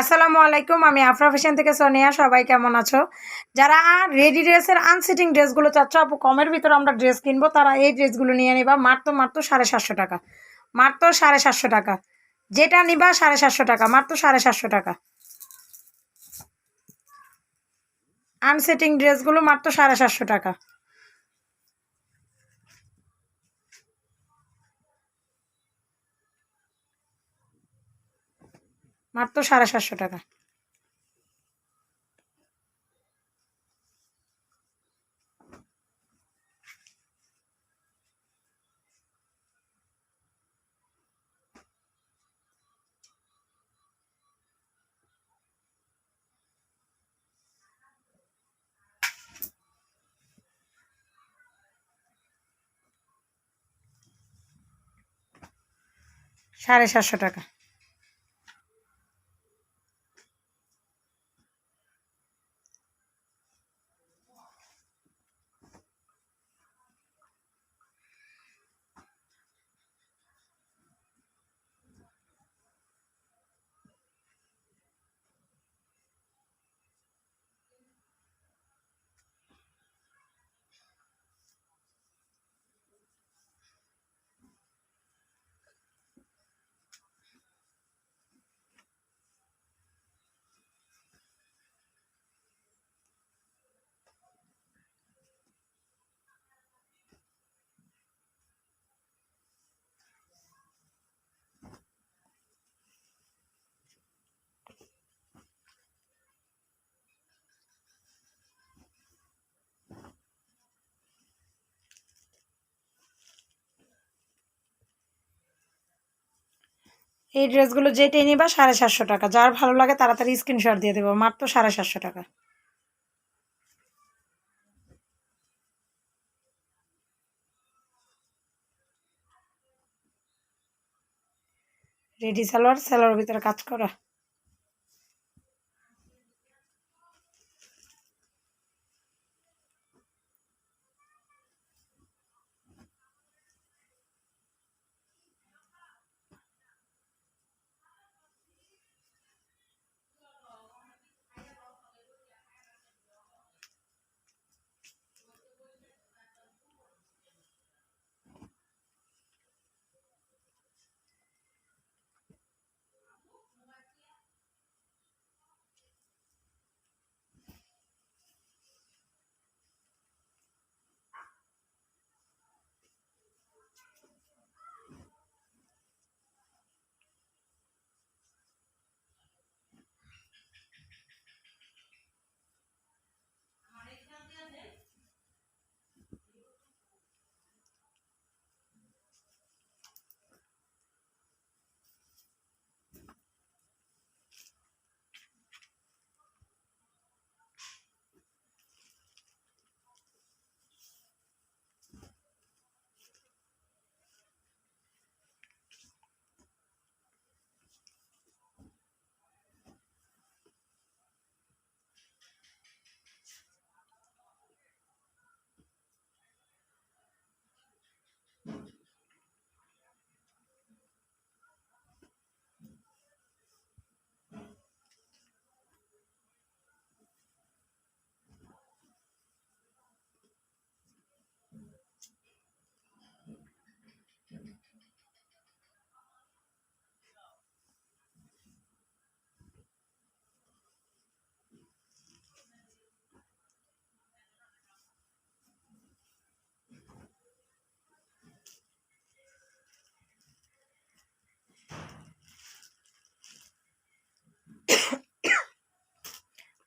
আসসালামু আলাইকুম, আমি আফরা ফ্যাশন থেকে সোনিয়া, সবাই কেমন আছো? যারা রেডি ড্রেসের আনসিটিং ড্রেসগুলো চাচ্ছ, আপু, কমের ভিতরে আমরা ড্রেস কিনবো, তারা এই ড্রেসগুলো নিয়ে নিবা, মাত্র মাত্র সাড়ে সাতশো টাকা। মাত্র সাড়ে সাতশো টাকা। যেটা নিবা সাড়ে সাতশো টাকা, মাত্র সাড়ে সাতশো টাকা। আনসেটিং ড্রেসগুলো মাত্র সাড়ে সাতশো টাকা। মাত্র সাড়ে সাতশো টাকা। সাড়ে সাতশো টাকা। এই ড্রেসগুলো যেটাই নিবা সাড়ে সাতশো টাকা। যার ভালো লাগে তাড়াতাড়ি স্ক্রিনশট দিয়ে দেবো। মাত্র সাড়ে সাতশো টাকা। রেডি সালোয়ার? সালোয়ার ভিতরে কাজ করা।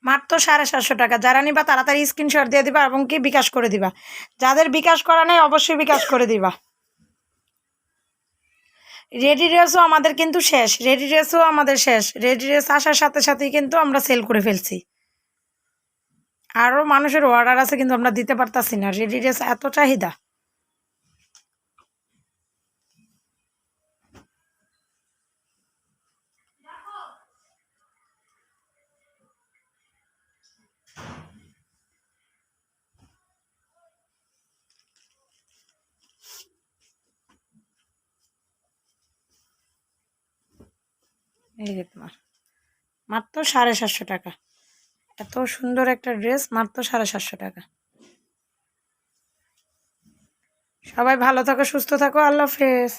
মাত্র সাড়ে সাতশো টাকা। যারা নিবা তাড়াতাড়ি স্ক্রিনশট দিয়ে দিবা এবং কি বিকাশ করে দিবা। যাদের বিকাশ করা নেই, অবশ্যই বিকাশ করে দিবা। রেডি ড্রেসও আমাদের কিন্তু শেষ। রেডি ড্রেসও আমাদের শেষ। রেডি ড্রেস আসার সাথে সাথেই কিন্তু আমরা সেল করে ফেলছি। আরও মানুষের অর্ডার আছে কিন্তু আমরা দিতে পারতাছি না। রেডি ড্রেস এত চাহিদা। এই যে তোমার। মাত্র সাড়ে সাতশো টাকা। এত সুন্দর একটা ড্রেস মাত্র সাড়ে সাতশো টাকা। সবাই ভালো থাকো, সুস্থ থাকো, আল্লাহ হাফেজ।